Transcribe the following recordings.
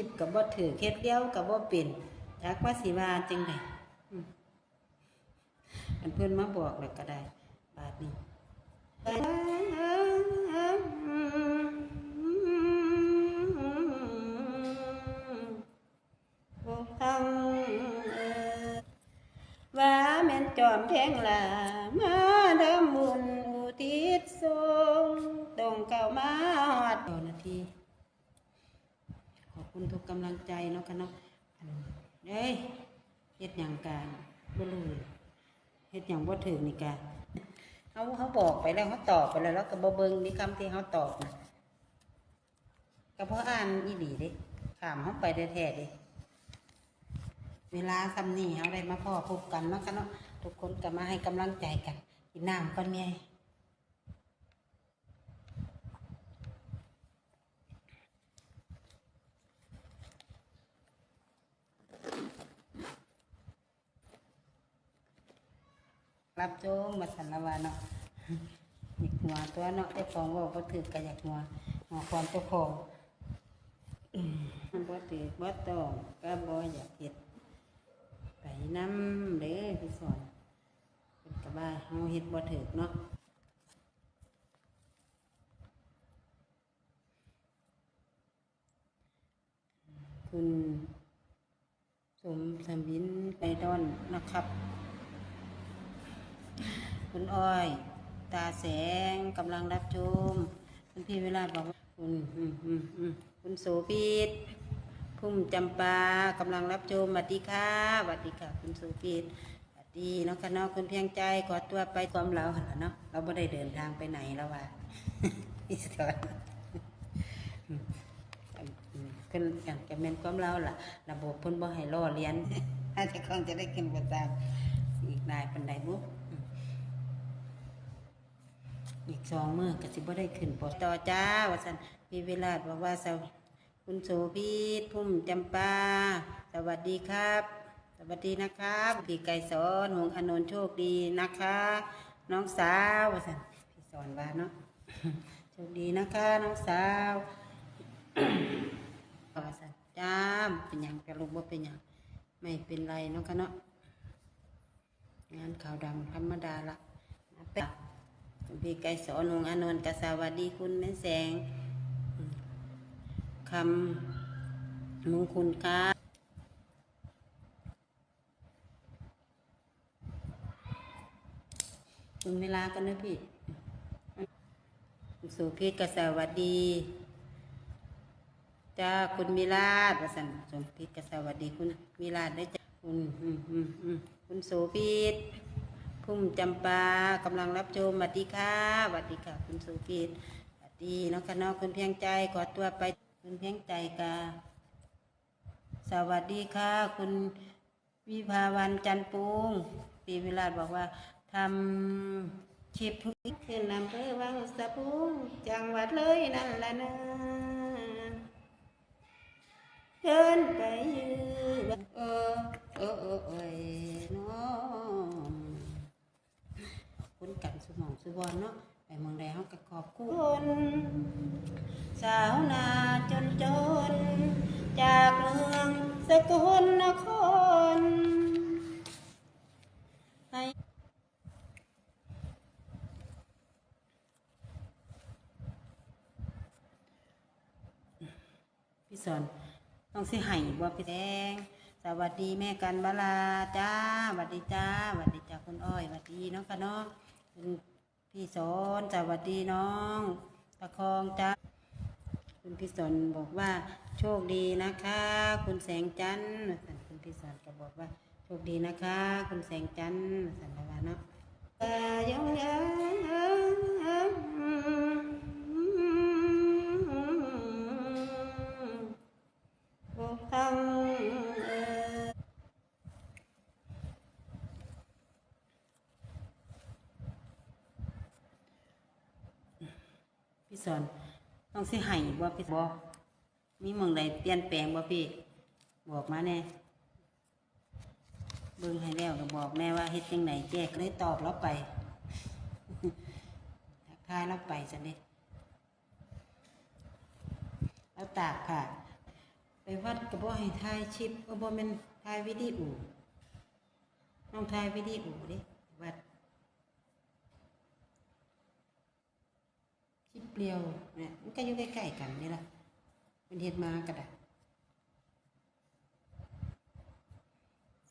ิบกับบ่ถือเฮ็ดเดียวกับบ่เป็นจักว่าสิว่าจังไดอืมอันเพิ่อนมาบอกแล้วก็ได้ บาทนี้ว่าแม่นจอมแทงลามาดำบุญอุทิศทรงต้องเก่ามาฮอดต่อนาที ขอบ คุณทุกกำลังใจเนาะค่ะเนาะอันเอ้ยเฮ็ดหยังกาบ่รู้เฮ็ดหยังบ่ถึงนี่กาเขาเขาบอกไปแล้วเขาตอบไปแล้วแล้วก็บ่เบิ่งนี่คำที่เขาตอบนะก็เพราะอ่านอีหลีเด้ถามเขาไปได้แท้ๆเด้เวลาซ้ำนี่เขาได้มาพ่อพบกันเนาะค่ะเนาะทุกคนก็มาให้กำลังใจกันกินน้ำก่อนไง รับโจมมาสันละวาเนาะหยิกหัวตัวเนาะเจ้าของว่าบ่ถือก็อยากหัวหัวความเจ้าของมันบ่ถือบ่ต้องก็บ่อยากเฮ็ดไปน้ำเด้อพี่สอนเป็นกะว่าเฮาเฮ็ดบ่ถือเนาะคุณสมสมินไปดอนนะครับ คุณอ้อย ตาแสงกำลังรับชมคุณพี่เวลาบอกว่าคุณคุณโสภิตพุ่มจำปากำลังรับชมสวัสดีค่ะสวัสดีค่ะ คุณโสภิตสวัสดีเนาะค่ะเนาะคุณเพียงใจขอตัวไปความเราหันล่ะเนาะเราไม่ได้เดินทางไปไหนแล้วว่าพี่สอนขึ้นกันกับแม่นความเราล่ะ ระบบพ่นบ่ให้ล่อเรียนอาจจะคงจะได้กินประจำอีกนายปันไดบุ อีกสองมือก็สิบ่ได้ขึ้นปอต่อจ้าว่าสันพี่เวลาบอกว่าสวคุณโสพีทพุ่มจำปา สวัสดีครับ สวัสดีนะครับพี่ไก่สอนหงอนนท์โชคดีนะคะ น้องสาวว่าสันพี่สอนว่าเนาะโชคดีนะคะ น้องสาวว่าสันจ้ามเป็นหยังกระลุกบ่เป็นหยังไม่เป็นไรเนาะคะเนาะงานข่าวดังธรรมดาละแต่ พี่ไก่สอนงอนนท์กสวัสดีคุณแม่แสงอืมคำมงคุณค่ะคุณเวลากันนะพี่คุณสุพีกสวัสดีจ้าคุณมิลาดวสันสมพิษกสวัสดีคุณมิลาดได้จ้าคุณ อืมอืมอืมคุณโสพิษ พุ่มจำปากำลังรับชมสวัสดีค่ะสวัสดีค่ะ คุณสุพีตสวัสดีน้องคะน้องคุณเพียงใจขอตัวไปคุณเพียงใจกาสวัสดีค่ะ คุณวิภาวันจันปุงปีวิราชบอกว่าทำชิปทุกขึ้นอำเภอวังสะพุงจังหวัดเลยนั่นละนะเดินไปยืนเออเออเออเอยน้อง คุณกัน สมองสุวรรณเนาะไปเมืองใดเฮาก็ขอบคุณสาวนาจนจน จากเมืองสกลนครให้พี่สอนต้องสิให้ว่พี่แดงสวัสดีแม่กันบลาจ้าสวัสดีจ้าสวัสดีจ้าคุณอ้อยสวัสดีน้องกันเนาะ พี่สอนสวัสดีน้องประคองจ้าคุณพี่สอนบอกว่าโชคดีนะคะ คุณแสงจันทร์คุณพี่สอนก็บอกว่าโชคดีนะคะ คุณแสงจันทร์สันว่าเนาะเอ่ยยังยังโอ้ทังเอ่ย พี่สอนต้องสิให้ว่พี่บอกมีเมืองใดเปลี่ยนแปลงบ่พี่ บอกมาแน่เบิ่งให้แล้วก็บอกแม่ว่าเฮ็ดจังไหนแจกเลยตอบเราไปทักทายเราไปซะเด้แล้วตากค่ะ ไปวัดก็บ่ให้ถ่ายชิปก็บ่แม่นถ่ายวิดีโอต้องถ่ายวิดีโอเด้วัดชิป เปลียวเนี่ยมันก็อยู่ใกล้ๆกันนี่แหละมันเฮ็ดมาก็ได้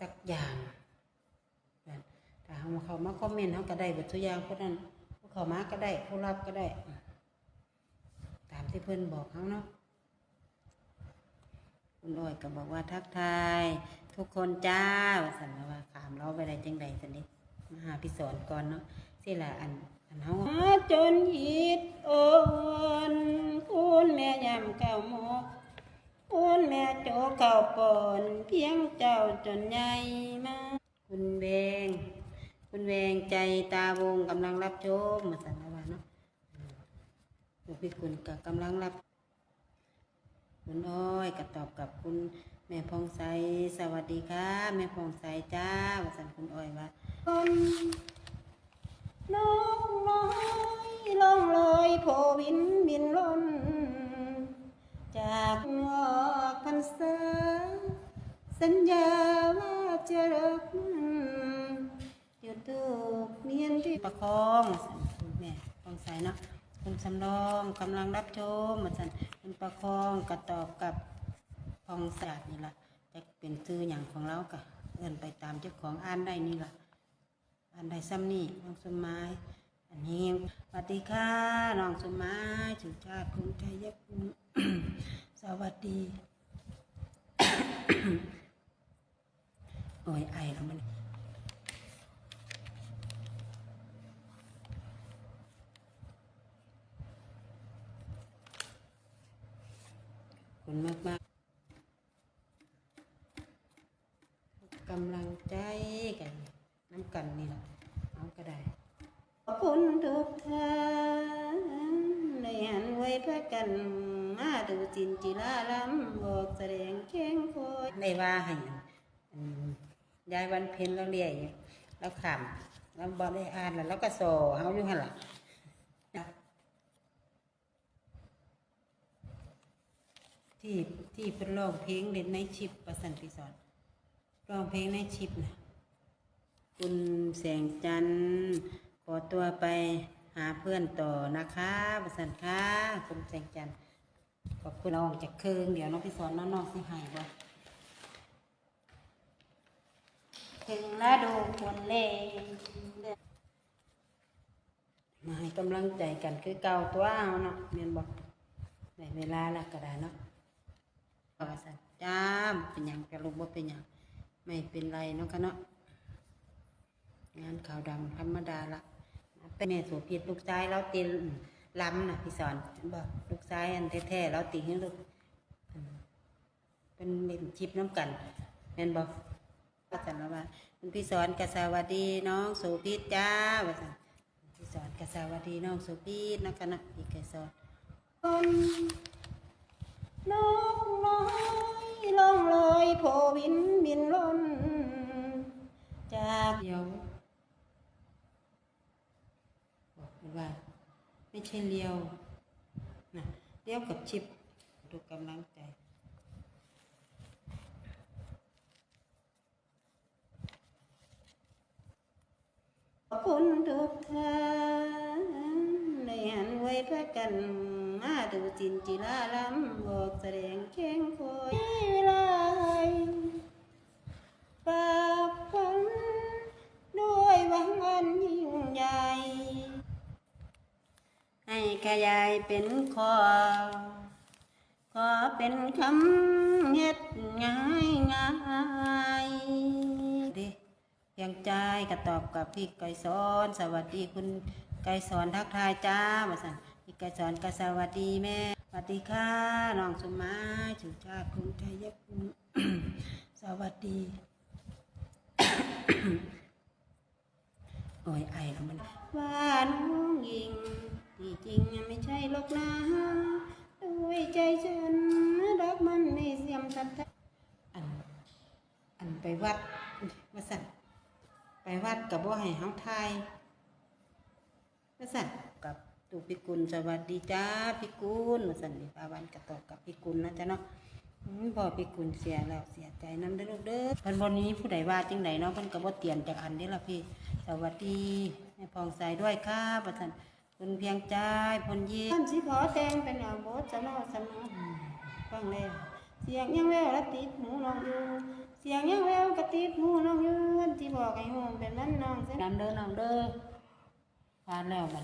สักอย่างนั่นถ้าเขาเขามาคอมเมนต์เขาก็ได้บัตทุกอย่างผู้นั้นผู้เขามาก็ได้ผู้รับก็ได้ ตามที่เพื่อนบอกเขาเนาะคุณอ้อยก็บอกว่าทักทาย ทุกคนจ้าว่าสันว่าขามเราไปได้จังใดสันนี้มาหาพี่สอนก่อนเนาะสิละอัน อันเฮาจนหิดโอนคุณแม่ยำเก่าหมกคุณแม่โจเก่าปอนเพียงเจ้าจนใหญ่มาคุณแวงคุณแวงใจตาวงกำลังรับชมมาสันวาเนาะอืมลูกพี่คุณก็กำลังรับ คุณอ้อยก็ตอบกับคุณแม่พองใสสวัสดีค่ะแม่พองใสจ้าว่าสันคุณอ้อยว่าคน นกน้อยล่องลอยโผวินบินล้นจากงอกพรรษาสัญญาว่าจะรักมันอยู่ตูกเนียนที่ประคองสันคุณแม่พองใสเนาะคุณสำรองกำลังรับชมมาสันคุณประคองกระตอบกับพองศาสตร์นี่ละจะเป็นชื่ออย่างของเรากะเอื้นไปตามเจ้าของอ่านได้นี่ละ อ่านได้ซ้ำนี่น้องสมไม้อันนี้สวัสดีค่ะน้องสมไม้ถึงชาติคุณชัยภูมิสวัสดีโอ้ยไอแล้วมันคุณมากมาก กันมาดูจินจิลาลำบอกแสดงแข้งโคยในว่าให้ยายวันเพ็ญเราเรียกเราขำเราบอได้อ่านแล้วเราก็โซเฮาอยู่หันล่ะที่ที่เป็นร้องเพลงเล่นในชิปประสันติสอนร้องเพลงในชิปนะคุณแสงจันทร์ขอตัวไป หาเพื่อนต่อนะคะประสันค่ะคุณแสงจันขอบคุณน้องจากเคืองเดี๋ยวน้องพี่สอนน้องน้องสิหายบ่ถึงแล้วดูคนเล่มาให้กำลังใจกันคือเก่าตัวเอาเนาะเมียนบอกในเวลาละก็ได้เนาะว่าสันจ้ามเป็นยังกระลุกบ่เป็นยังไม่เป็นไรเนาะคะเนาะงานข่าวดังธรรมดาละ เป็นแม่สูผิดลูกชายเราตีล้ำนะพี่สอนบอกลูกชายอันแท้ๆเราตีให้ลูกเป็นเล่นชิปน้ำกันแม่นบอกว่าสันแล้วว่าคุณพี่สอนกสวัสดีน้องโสภิตจ้าว่าสันพี่สอนกสวัสดีน้องโสภิตเนะคะนะพี่กสอนคนนกน้อยล่องลอยโผวินบินล้นจากเดียวบอกเลยว่า ไม่ ใช่เลี้ยวนะเลี้ยวกับชิปดูกำลังใจขอบคุณทุกท่านในหันไว้พระกันมาดูจินจิลาลำบอกแสดงแข้งโคอยเวลาปากฝันด้วยหวังอันยิ่งใหญ่ ขยายเป็นคอขอเป็นคำเฮ็ดง่ายง่ายดิเพียงใจก็ตอบกับพี่ไก่สอนสวัสดีคุณไก่สอนทักทายจ้ามาสั่นพี่ไก่สอนก็สวัสดีแม่สวัสดีค่ะน้องสมมาถึงชาติคุณชัยภูมิสวัสดีโอ้ยไอแล้วมันว่าน้องยิง ที่จริงไม่ใช่หรอกนะด้วยใจฉันรักมันในเสียมสัตย์อันอันไปวัดมาสั่นไปวัดกับบ่ให้เฮาทายมาสั่นกับตูพิกุลสวัสดีจ้าพิกุลมาสั่นนี่ปาวันกระตอกับพิกุลนะจ๊ะเนาะอืมพ่อไปกุนเสียแล้วเสียใจน้ำเด้อลูกเด้อเพิ่นบ่นี้ผู้ใดว่าจังไดเนาะเพิ่นก็บ่เตียมจากอันเด้ล่ะพี่ สวัสดีแม่พองใสด้วยครับว่าซั่น คุณเพียงใจพลเยี่ยมสิขอแต่งเป็นเอาบทสนอสนอฟังแล้วเสียงยังแววและติดหูน้องอยู่ เสียงยังแววกระติดหูน้องอยู่วันที่บอกให้หูเป็นมันน้องเส้นน้ำเด้อน้องเด้อผ่านแล้วบัด